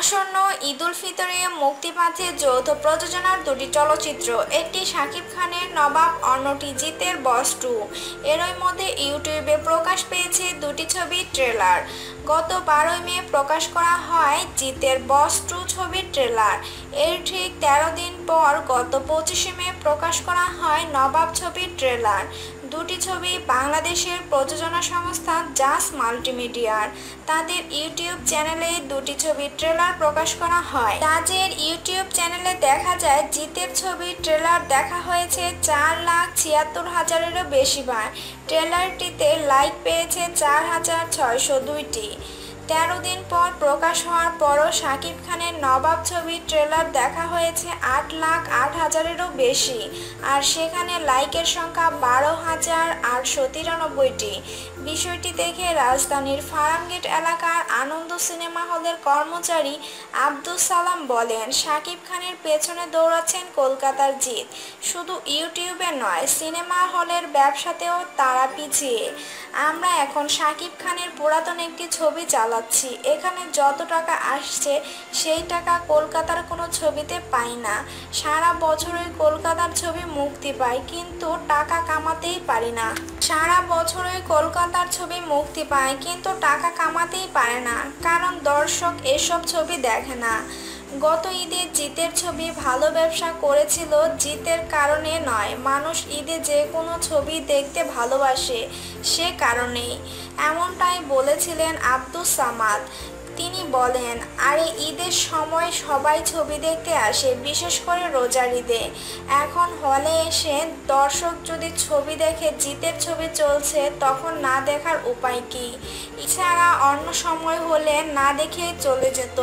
আসন্ন ঈদুল ফিতরে মুক্তি পাচ্ছে যৌথ প্রযোজনার দুটি চলচ্চিত্র। একটি শাকিব খানের নবাব অন্যটি জিতের বস টু। এরই মধ্যে ইউটিউবে প্রকাশ পেয়েছে দুটি ছবির ট্রেলার। গত বারোই মে প্রকাশ করা হয় জিতের বস টু ছবির ট্রেলার। এর ঠিক তেরো দিন পর গত পঁচিশে মে প্রকাশ করা হয় নবাব ছবির ট্রেলার। দুটি ছবি বাংলাদেশের প্রযোজনা সংস্থা জাস মাল্টিমিডিয়ার। তাদের ইউটিউব চ্যানেলে দুটি ছবি ট্রেলার প্রকাশ করা হয়। তাজের ইউটিউব চ্যানেলে দেখা যায়, জিতের ছবির ট্রেলার দেখা হয়েছে চার লাখ ছিয়াত্তর হাজারেরও বেশি বার ট্রেলারটিতে লাইক পেয়েছে চার হাজার ছয়শো দুইটি। তেরো দিন পর প্রকাশ হওয়ার পরও শাকিব খানের নবাব ছবির ট্রেলার দেখা হয়েছে আট লাখ আট হাজারেরও বেশি। আর সেখানে লাইকের সংখ্যা বারো হাজার আটশো তিরানব্বইটি। বিষয়টি দেখে রাজধানীর ফার্মগেট এলাকার আনন্দ সিনেমা হলের কর্মচারী আব্দুল সালাম বলেন, শাকিব খানের পেছনে দৌড়াচ্ছেন কলকাতার জিত শুধু ইউটিউবে নয়, সিনেমা হলের ব্যবসাতেও তারা পিছিয়ে। আমরা এখন শাকিব খানের পুরাতন একটি ছবি চালাচ্ছি এখানে যত টাকা আসছে, সেই টাকা কলকাতার কোনো ছবিতে পাই না। সারা বছরই কলকাতার ছবি মুক্তি পায় কিন্তু টাকা কামাতেই পারি না। সারা বছরই কলকাতার ছবি মুক্তি পায়, কিন্তু টাকা কামাতেই পারে না, কারণ দর্শক এসব ছবি দেখে না। গত ঈদে জিতের ছবি ভালো ব্যবসা করেছিল, জিতের কারণে নয়। মানুষ ঈদে যে কোনো ছবি দেখতে ভালোবাসে, সে কারণেই। এমনটাই বলেছিলেন আব্দুস সামাদ। তিনি বলেন, আরে, ঈদের সময় সবাই ছবি দেখতে আসে, বিশেষ করে রোজার ঈদে। এখন হলে এসে দর্শক যদি ছবি দেখে জিতের ছবি চলছে, তখন না দেখার উপায় কি? এছাড়া অন্য সময় হলে না দেখে চলে যেত।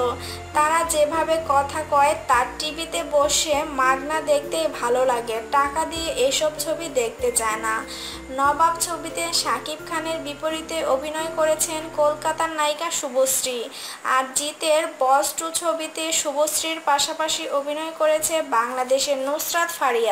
তারা যেভাবে কথা কয়, তার টিভিতে বসে মাগনা দেখতে ভালো লাগে। টাকা দিয়ে এসব ছবি দেখতে চায় না। নবাব ছবিতে শাকিব খানের বিপরীতে অভিনয় করেছেন কলকাতার নায়িকা শুভশ্রী। আর জিতের বস টু ছবিতে শুভশ্রীর পাশাপাশি অভিনয় করেছে বাংলাদেশের নুসরাত ফারিয়া।